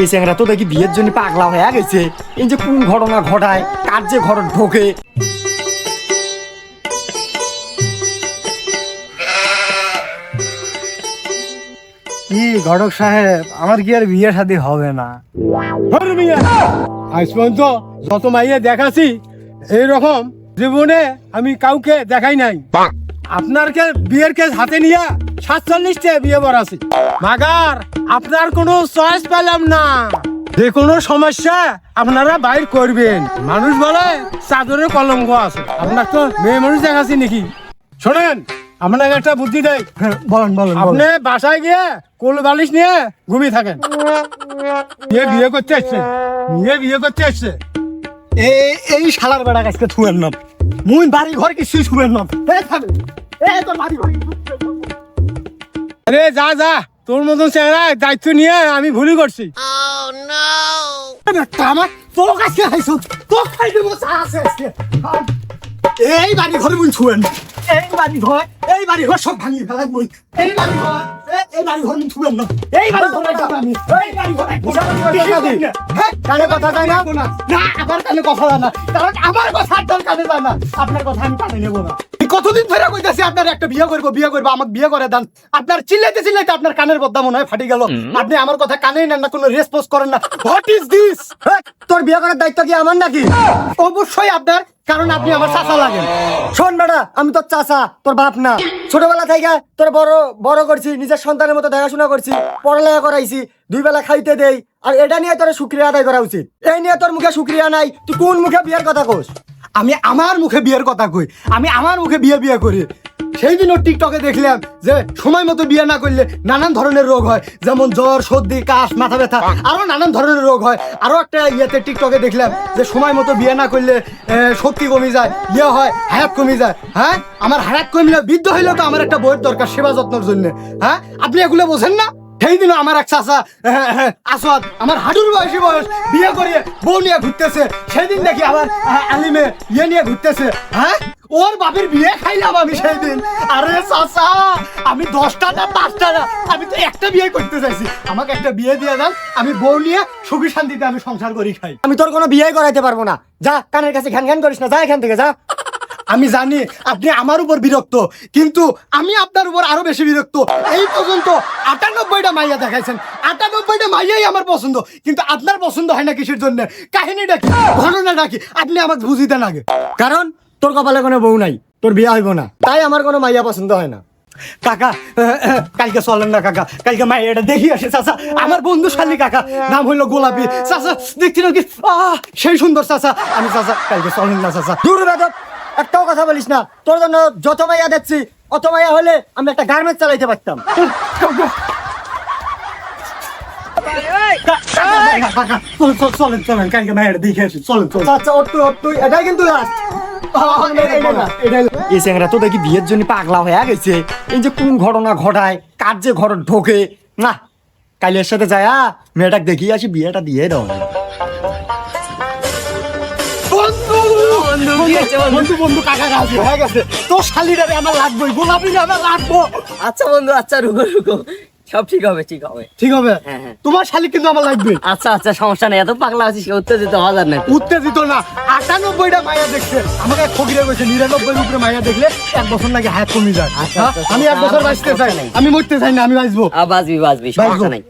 এই চ্যাংরা তো দেখি বিয়ের জন্য পাগলা হয়ে গেছে। এই যে কোন ঘটনা ঘটায় কার যে ঘর ঢোকে। কি ঘটক সাহেব আমার কি আর বিয়ে শাদী হবে না? আজ পর্যন্ত যত মাইয়ে দেখাছি এইরকম জীবনে আমি কাউকে দেখাই নাই। আপনার কে বিয়ের কেস হাতে নিয়ে সাতচল্লিশটা বিয়ে বরাছি মাগার আপনার কোনো চয়েস পেলাম না। যে কোনো সমস্যা আপনারা বাইর করবেন। মানুষ বলে চাদরে কলঙ্ক আছে। আপনার তো মেয়ে মানুষ দেখাচ্ছি নাকি? শোনেন আপনাকে একটা বুদ্ধি দেয় হ্যাঁ, বলেন বলেন। আপনি বাসায় গিয়ে কোল বালিশ নিয়ে ঘুমিয়ে থাকেন। নিয়ে বিয়ে করতে আসছে নিয়ে বিয়ে করতে আসছে এই এই শালার বেড়া গাছকে থুয়েন না। মুই বাড়ি ঘর কিছুই ছুবেন না। এই থাকবে এই তোর বাড়ি ঘর। আরে যা যা। তোর মতন চেহারা দায়িত্ব নিয়ে আমি ভুলই করছি। আমার তোর কাছে খাইছো তো খাই দেবো চা আছে আজকে। এই বাড়ি ঘর মুই ছুয়েন এই বাড়ি ঘর এই বাড়ি ঘর সব ভাঙি ফেলাই মুই। এই বাড়ি ঘর এ- এই বাড়ি ঘর মুই ছুবেন না। এই বাড়ি ঘর আমি। হ্যাঁ কানে কথা যায় না? না আমার কানে কথা যায় না। কারণ আমার কথা একদম কানে যায় না। আপনার কথা আমি কানে নেব না। কতদিন ধরে কইতাছি আপনার একটা বিয়ে করব বিয়ে করব আমাকে বিয়ে করে দেন। আপনার চিল্লাইতে চিল্লাইতে আপনার কানের মনে হয় ফাটি গেল। আপনি আমার কথা কানেই নেন না কোনো রেসপন্স করেন না। হোয়াট ইজ দিস তোর বিয়ে করার দায়িত্ব কি আমার নাকি? অবশ্যই আপনার কারণ আপনি আমার চাচা লাগেন। শোন বেটা আমি তোর চাচা তোর বাপ না। ছোটবেলা থেকে তোর বড় বড় করছি নিজের সন্তানের মতো দেখাশোনা করছি পড়ালেখা করাইছি দুই বেলা খাইতে দেই আর এটা নিয়ে তোর শুক্রিয়া আদায় করা উচিত। এই নিয়ে তোর মুখে শুক্রিয়া নাই, তুই কোন মুখে বিয়ের কথা কোস? আমি আমার মুখে বিয়ের কথা কই, আমি আমার মুখে বিয়ে বিয়ে করি। সেই দিনও টিকটকে দেখলাম যে সময় মতো বিয়ে না করলে নানান ধরনের রোগ হয়, যেমন জ্বর, সর্দি, কাশ, মাথা ব্যথা, আরও নানান ধরনের রোগ হয়। আরও একটা ইয়েতে টিকটকে দেখলাম যে সময় মতো বিয়ে না করলে শক্তি কমে যায় ইয়ে হয়, হায়াত কমে যায়। হ্যাঁ? আমার হায়াত কমলে বৃদ্ধ হইলে তো আমার একটা বইয়ের দরকার, সেবা যত্নের জন্য। হ্যাঁ? আপনি এগুলো বোঝেন না? সেই দিনও আমার এক চাচা আমার হাঁটুর বয়সী বয়স, বিয়ে করিয়ে বউ নিয়ে ঘুরতেছে। দেখি আবার আলিমে ইয়ে নিয়ে ঘুরতেছে। হ্যাঁ? ওর বাপের বিয়ে খাইলাম আমি সেই দিন আরে চাচা, আমি দশটা না পাঁচটা না, আমি তো একটা বিয়ে করতে চাইছি। আমাকে একটা বিয়ে দিয়ে দেন, আমি বউ নিয়ে সুখী শান্তিতে আমি সংসার করি খাই। আমি তোর কোনো বিয়ে করাইতে পারব না। যা, কানের কাছে ঘ্যান ঘ্যান করিস না, যা এখান থেকে, যা। আমি জানি আপনি আমার উপর বিরক্ত, কিন্তু আমি আপনার উপর আরও বেশি বিরক্ত। এই পর্যন্ত আটানব্বইটা মাইয়া দেখাইছেন। আটানব্বইটা মাইয়াই আমার পছন্দ, কিন্তু আপনার পছন্দ হয় না কিসের জন্য? কাহিনীটা কি? ঘটনাটা কি? আপনি আমাকে বুঝিতে আগে। কারণ তোর কপালে কোনো বউ নাই, তোর বিয়ে হইব না। তাই আমার কোনো মাইয়া পছন্দ হয় না। কাকা, কালকে চলেন না কাকা, কালকে মাইয়াটা দেখি আসে, চাচা। আমার বন্ধু শালী কাকা, নাম হইল গোলাপি। চাচা, দেখছি নাকি? সেই সুন্দর চাচা। আমি, চাচা, কালকে চলেন না, চাচা। দূর একটাও কথা বলিস না। তোর জন্য যত মাইয়া দেখছি, অত মাইয়া হলে আমি একটা গার্মেন্টস চালাইতে পারতাম। দেখে আচ্ছা। এই চ্যাংরা তো দেখি বিয়ের জন্য পাগলা হয়ে গেছে। এই যে কোন ঘটনা ঘটায়, কার যে ঘর ঢোকে, না। কাইলের সাথে যায়, মেয়েটাকে দেখিয়ে আসি, বিয়েটা দিয়ে দাও। বন্ধু বন্ধু? কাকা কাছে হয়ে গেছে। তোর শালিটারে আমার লাগবেই গোলাপি আমার লাগবো। আচ্ছা বন্ধু আচ্ছা রুকো রুকো। সব ঠিক হবে ঠিক হবে। ঠিক হবে? হ্যাঁ, হ্যাঁ। তোমার শালি কিন্তু আমার লাগবে। আচ্ছা আচ্ছা সমস্যা নেই। এত পাগলা আছিস উত্তেজিত হওয়া যার না উত্তেজিত না। আটানব্বইটা মাইয়া দেখছে। আমাকে গেছে নিরানব্বই উপরে মাইয়া দেখলে এক বছর নাকি হাত কমে যায়। আচ্ছা? আচ্ছা, আমি এক বছর বাঁচতে চাই। আমি মরতে চাই না আমি বাঁচবো। বাঁচবি বাঁচবি সমস্যা নাই।